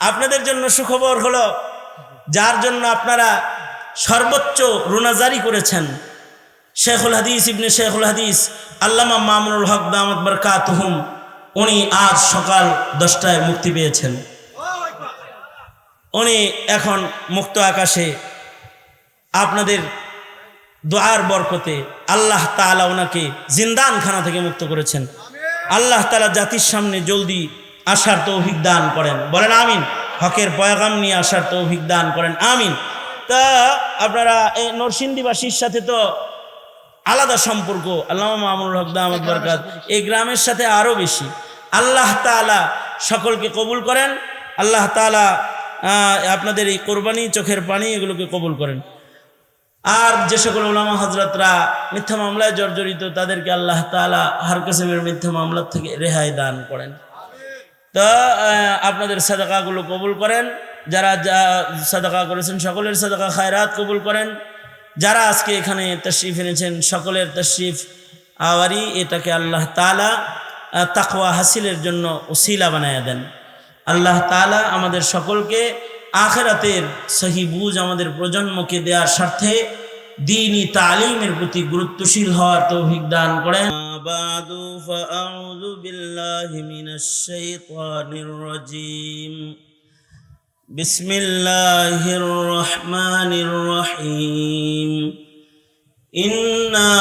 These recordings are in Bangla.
আপনাদের জন্য সুখবর হলো, যার জন্য আপনারা সর্বোচ্চ রুনাজারি করেছেন। শেখুল হাদিস, ইবনে শেখুল হাদিস, আল্লামা মামুনুল হক দামত দামদ বরকাতহুম, উনি আজ সকাল দশটায় মুক্তি পেয়েছেন। উনি এখন মুক্ত আকাশে আপনাদের দোয়ার বরকতে আল্লাহ তাআলা ওনাকে জিন্দানখানা থেকে মুক্ত করেছেন। আল্লাহ তাআলা জাতির সামনে জলদি আসার তৌফিক দান করেন। বলেন আমিন। হকের পয়গাম নিয়ে আসার তৌফিক দান করেন। আমিন। তা আপনারা এই নরসিংদীবাসীর সাথে তো আলাদা সম্পর্ক। আল্লাহ মামুল হক দামদ বরকাত। এই গ্রামের সাথে আরও বেশি। আল্লাহ তাআলা সকলকে কবুল করেন। আল্লাহ আহ, আপনাদের এই কোরবানি চোখের পানি এগুলোকে কবুল করেন। আর যে সকল ওলামা হজরতরা মিথ্যা মামলায় জর্জরিত তাদেরকে আল্লাহ তাআলা হার কাসেমের মিথ্যা মামলার থেকে রেহাই দান করেন। তো আপনাদের সাদাকাগুলো কবুল করেন। যারা, যা, সাদাকা করেছেন, সকলের সাদাকা খায়রাত কবুল করেন। যারা আজকে এখানে তশরিফ এনেছেন, সকলের তশরিফ আওয়ারি এটাকে আল্লাহ তালা তাকওয়া হাসিলের জন্য উসিলা বানায় দেন। আল্লাহ তালা আমাদের সকলকে আখেরাতের সহি বুঝ আমাদের প্রজন্মকে দেওয়ার স্বার্থে দিনই তালিমের প্রতি গুরুত্বশীল হওয়ার তৌফিক দান করেন। بعد فأعوذ بالله من الشيطان الرجيم. بسم الله الرحمن الرحيم. إنا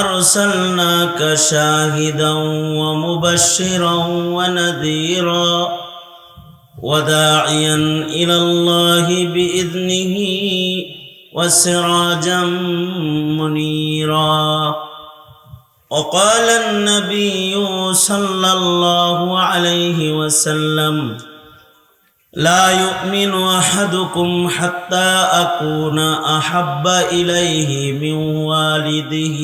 أرسلناك شاهدا ومبشرا ونذيرا وداعيا إلى الله بإذنه وسراجا منيرا. وقال النبي صلى الله عليه وسلم لا يؤمن أحدكم حتى أكون أحب إليه من والده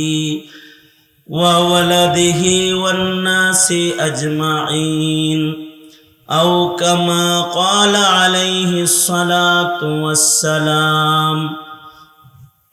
وولده والناس أجمعين أو كما قال عليه الصلاة والسلام.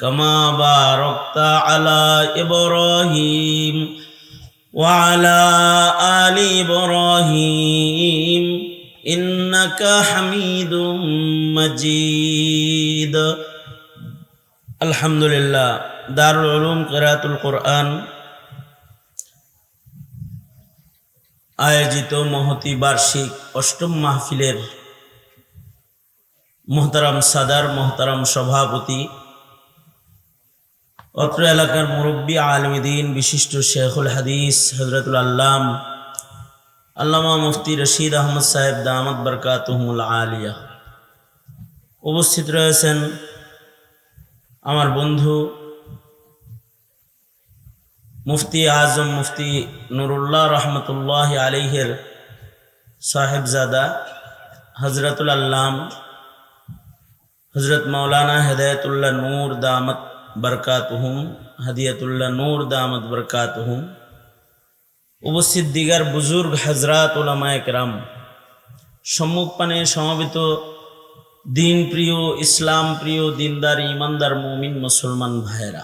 كما باركت على ابراهيم وعلى ال ابراهيم انك حميد مجيد الحمد لله دار العلوم قراءة القرآن আয়োজিত মহতি বার্ষিক অষ্টম মাহফিলের মোহতারাম সাদার মোহতারাম সভাপতি অত্র এলাকার মুরব্বী আলমদিন বিশিষ্ট শেখুল হাদিস হজরতুল আল্লাম, আল্লামা মুফতি রশিদ আহমদ সাহেব দামদ বরকাতহমুল আলিয়া। উপস্থিত রয়েছেন আমার বন্ধু মুফতি আজম মুফতি নুরুল্লাহ রহমতুল্লাহ আলিহের সাহেবজাদা হজরতুল আল্লাম হজরত মৌলানা হেদায়তুল্লাহ নূর দামত বরকাতহুম, হাদিয়াতুল্লাহ নূর দামত বরকাতহুম। উপস্থিত দিগার বুজুর্গ হজরাত ওলামায় কেরাম সম্মুখপানে সমাবেত দিন প্রিয় ইসলাম প্রিয় দিনদার, ইমানদার, মুমিন, মুসলমান ভাইয়েরা,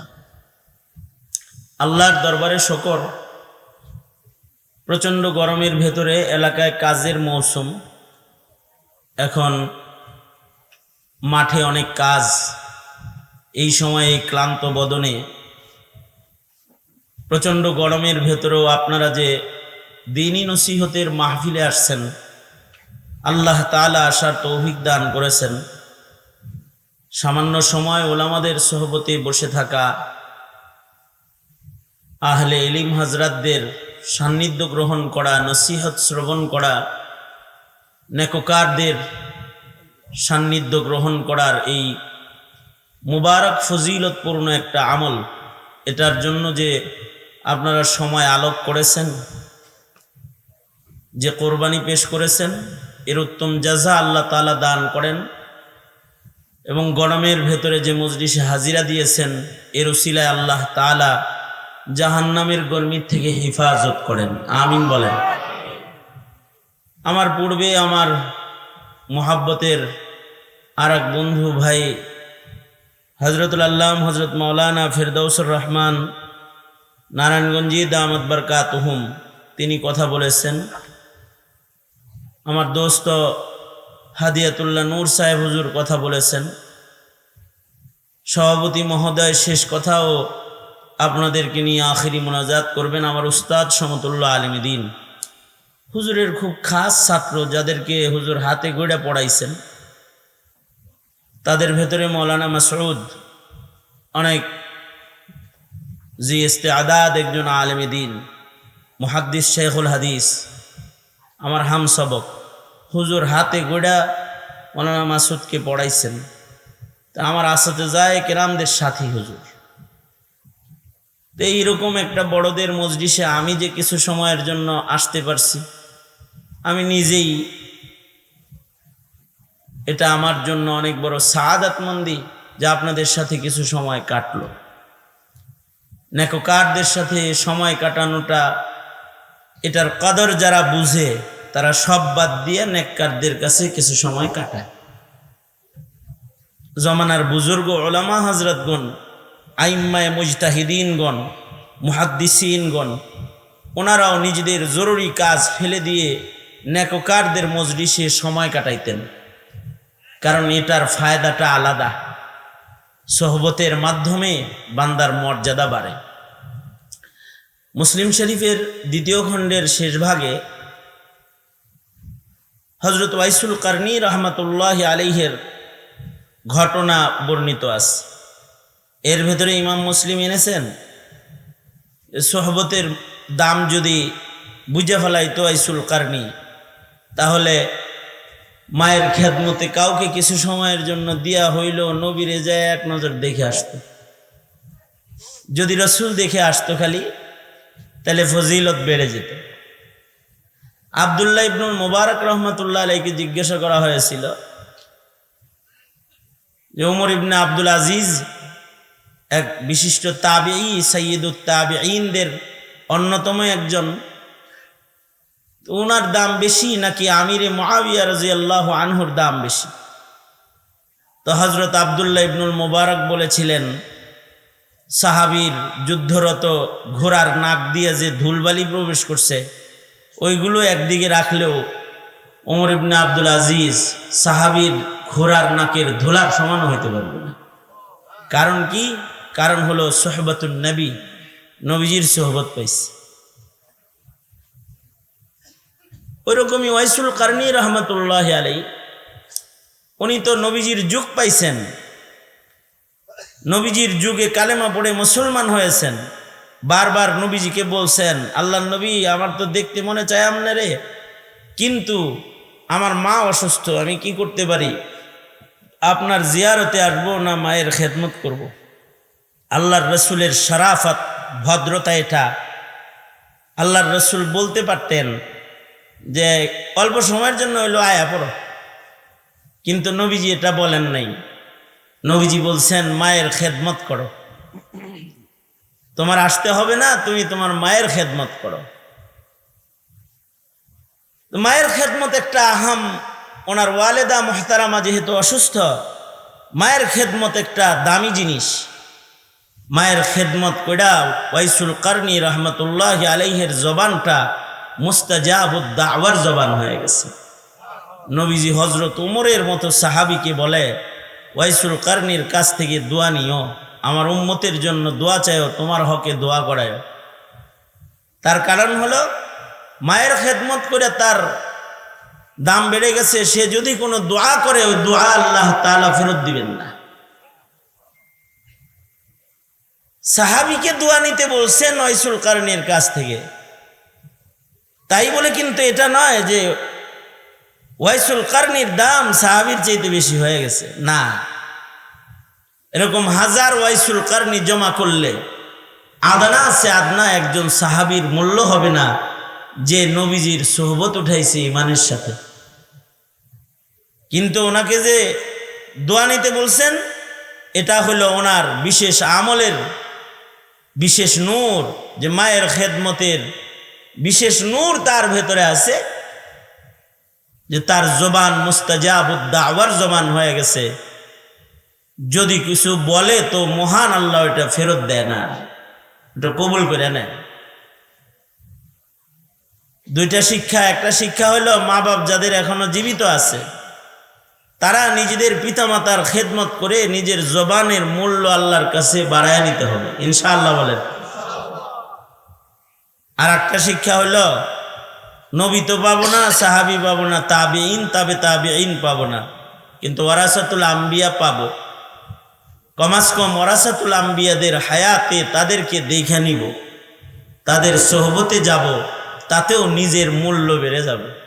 আল্লাহর দরবারে শকর। প্রচণ্ড গরমের ভেতরে এলাকায় কাজের মৌসুম। এখন মাঠে অনেক কাজ। এই সময়ে ক্লান্ত বদনে, প্রচণ্ড গরমের ভেতরেও আপনারা যে দিনই নসিহতের মাহফিলে আসছেন, আল্লাহ তালা আসার তৌফিক দান করেছেন। সামান্য সময় ওলামাদের সহবতে বসে থাকা আহলে এলিম হাজরাতদের সান্নিধ্য গ্রহণ করা, নসিহত শ্রবণ করা, নেককারদের সান্নিধ্য গ্রহণ করার এই মুবারক ফজিলতপূর্ণ একটা আমল। এটার জন্য যে আপনারা সময় আলোক করেছেন, যে কোরবানি পেশ করেছেন, এর উত্তম জাজা আল্লাহ তালা দান করেন এবং গরমের ভেতরে যে মজলিসে হাজিরা দিয়েছেন, এর উসিলায় আল্লাহ তালা জাহান্নামের গরমির থেকে হেফাজত করেন। আমিন বলেন। আমার পূর্বে আমার মোহাব্বতের আর বন্ধু ভাই হজরতুল আল্লাহ হজরত মৌলানা ফেরদৌসুর রহমান, নারায়ণগঞ্জি দামদ বরকাতহুম তিনি কথা বলেছেন। আমার দোস্ত হাদিয়াতুল্লাহ নূর সাহেব হুজুর কথা বলেছেন। সভাপতি মহোদয়, শেষ কথাও আপনাদেরকে নিয়ে আখিরি মোনাজাত করবেন আমার উস্তাদ সমতুল্লাহ আলমদিন হুজুরের খুব খাস ছাত্র, যাদেরকে হুজুর হাতে গড়ে পড়াইছেন। তাদের ভেতরে মৌলানা মাসরুদ অনেক জি ইস্তে আদাদ একজন আলমী দিন, মুহাদ্দিস শেখুল হাদিস, আমার হাম সবক। হুজুর হাতে গোড়া মৌলানা মাসুদকে পড়াইছেন। তা আমার আসাতে যায় কেরামদের সাথী হুজুর। তো এইরকম একটা বড়দের মজলিসে আমি যে কিছু সময়ের জন্য আসতে পারছি, আমি নিজেই এটা আমার জন্য অনেক বড় সাদাতমন্দি যা আপনাদের সাথে কিছু সময় কাটল। নেকোকারদের সাথে সময় কাটানোটা, এটার কদর যারা বুঝে, তারা সব বাদ দিয়ে নেককারদের কাছে কিছু সময় কাটায়। জমানার বুজুর্গ ওলামা হজরতগণ আইম্মায় মুজতাহিদিনগণ, মুহাদ্দিসিনগণ, ওনারাও নিজেদের জরুরি কাজ ফেলে দিয়ে নেকোকারদের মজলিসে সময় কাটাইতেন। কারণ এটার ফায়দাটা আলাদা। সহবতের মাধ্যমে বান্দার মর্যাদা বাড়ে। মুসলিম শরীফের দ্বিতীয় খণ্ডের শেষ ভাগে হজরত ওয়াইসুল কারনি রহমতুল্লাহ আলিহের ঘটনা বর্ণিত আছে। এর ভেতরে ইমাম মুসলিম এনেছেন, সোহবতের দাম যদি বুঝে ফেলাই তো আইসুল কারনি, তাহলে মায়ের খেদমতে কাউকে কিছু সময়ের জন্য দিয়া হইল, নবীরে যায় এক নজর দেখে আসতো। যদি রসুল দেখে আসতো খালি, তাহলে ফজিলত বেড়ে যেত। আবদুল্লাহ ইবনুল মুবারক রহমতুল্লাহ আলাইকে জিজ্ঞাসা করা হয়েছিল যে, উমর ইবনে আব্দুল আজিজ এক বিশিষ্ট তাবেই সৈয়দুল তাবেইনদের অন্যতম একজন ওনার দাম বেশি নাকি আমিরে মহাবিয়া রাজি আল্লাহ আনহুর দাম বেশি? তো হজরত আবদুল্লাহ ইবনুল মোবারক বলেছিলেন, সাহাবির যুদ্ধরত ঘোড়ার নাক দিয়ে যে ধুলবালি প্রবেশ করছে, ওইগুলো একদিকে রাখলেও ওমর ইবনে আব্দুল আজিজ সাহাবির ঘোড়ার নাকের ধুলার সমান হইতে পারবে না। কারণ কি? কারণ হলো সোহবতুল নবী, নবীজির সোহবত পাইছে। ওইরকমই ওয়াইসুল কারণী রহমতুল্লাহ আলাই উনি তো নবীজির যুগ পাইছেন। নবীজির যুগে কালেমা পড়ে মুসলমান হয়েছেন। বারবার নবীজিকে বলছেন, আল্লাহ নবী, আমার তো দেখতে মনে চায় আমনে রে কিন্তু আমার মা অসুস্থ, আমি কি করতে পারি? আপনার জিয়ারতে আসব না মায়ের খেদমত করব। আল্লাহর রসুলের শরাফত, ভদ্রতা এটা। আল্লাহর রসুল বলতে পারতেন যে অল্প সময়ের জন্য হইল, আয়া পড়ো। কিন্তু নবীজি এটা বলেন নাই। নবীজি বলছেন, মায়ের খেদমত করো। তোমার আসতে হবে না, তুমি তোমার মায়ের খেদমত করো। মায়ের খেদমত একটা আহাম। ওনার ওয়ালেদা মোহতারামা যেহেতু অসুস্থ, মায়ের খেদমত একটা দামি জিনিস। মায়ের খেদমত কইরা ওয়াইসুল কারনি রহমতুল্লাহ আলাইহের জবানটা মুস্তাজাবুদ্দাওয়ার জবান হয়ে গেছে। নবীজি হজরত উমরের মতো সাহাবিকে বলে, ওয়াইসুল কারনির কাছ থেকে দোয়া নিও, আমার উম্মতের জন্য দোয়া চাইও, তোমার হকে দোয়া করায়। তার কারণ হলো, মায়ের খেদমত করে তার দাম বেড়ে গেছে, সে যদি কোনো দোয়া করে, ওই দোয়া আল্লাহ তালা ফেরত দিবেন না। সাহাবিকে দোয়া নিতে বলছেন ওয়াইসুল কারণের কাছ থেকে। তাই বলে কিন্তু এটা নয় যে ওয়াইসুল কারনির দাম সাহাবির চাইতে বেশি হয়ে গেছে। না। এরকম হাজার ওয়াইসুল কারনি জমা করলে আদনা সে আদনা একজন সাহাবির মূল্য হবে না যে নবীজির সোহবত উঠাইছে ইমানের সাথে। কিন্তু ওনাকে যে দোয়া নিতে বলছেন, এটা হলো ওনার বিশেষ আমলের বিশেষ নূর যে মায়ের খেদমতের বিশেষ নূর তার ভেতরে আছে যে তার জবান মুস্তাজাবুদ্দাওয়ার জবান হয়ে গেছে। যদি কিছু বলে তো মহান আল্লাহ এটা ফেরত দেয় না। এটা কবুল করে নেয়। দুইটা শিক্ষা, একটা শিক্ষা হলো মা বাপ যাদের এখনও জীবিত আছে, তারা নিজেদের পিতামাতার খেদমত করে নিজের জবানের মূল্য আল্লাহর কাছে বাড়ায় নিতে হবে। ইনশাআল্লাহ বলেন। আর একটা শিক্ষা হলো, নবী তো পাবো না, সাহাবি পাবো না তাবে ইন তাবে তাবে ইন পাবো না। কিন্তু ওরাসাতুল আম্বিয়া পাবো। কমাস কম ওরাসাতুল আম্বিয়াদের হায়াতে তাদেরকে দেখে নিব। তাদের সোহবতে যাব, তাতেও নিজের মূল্য বেড়ে যাবে।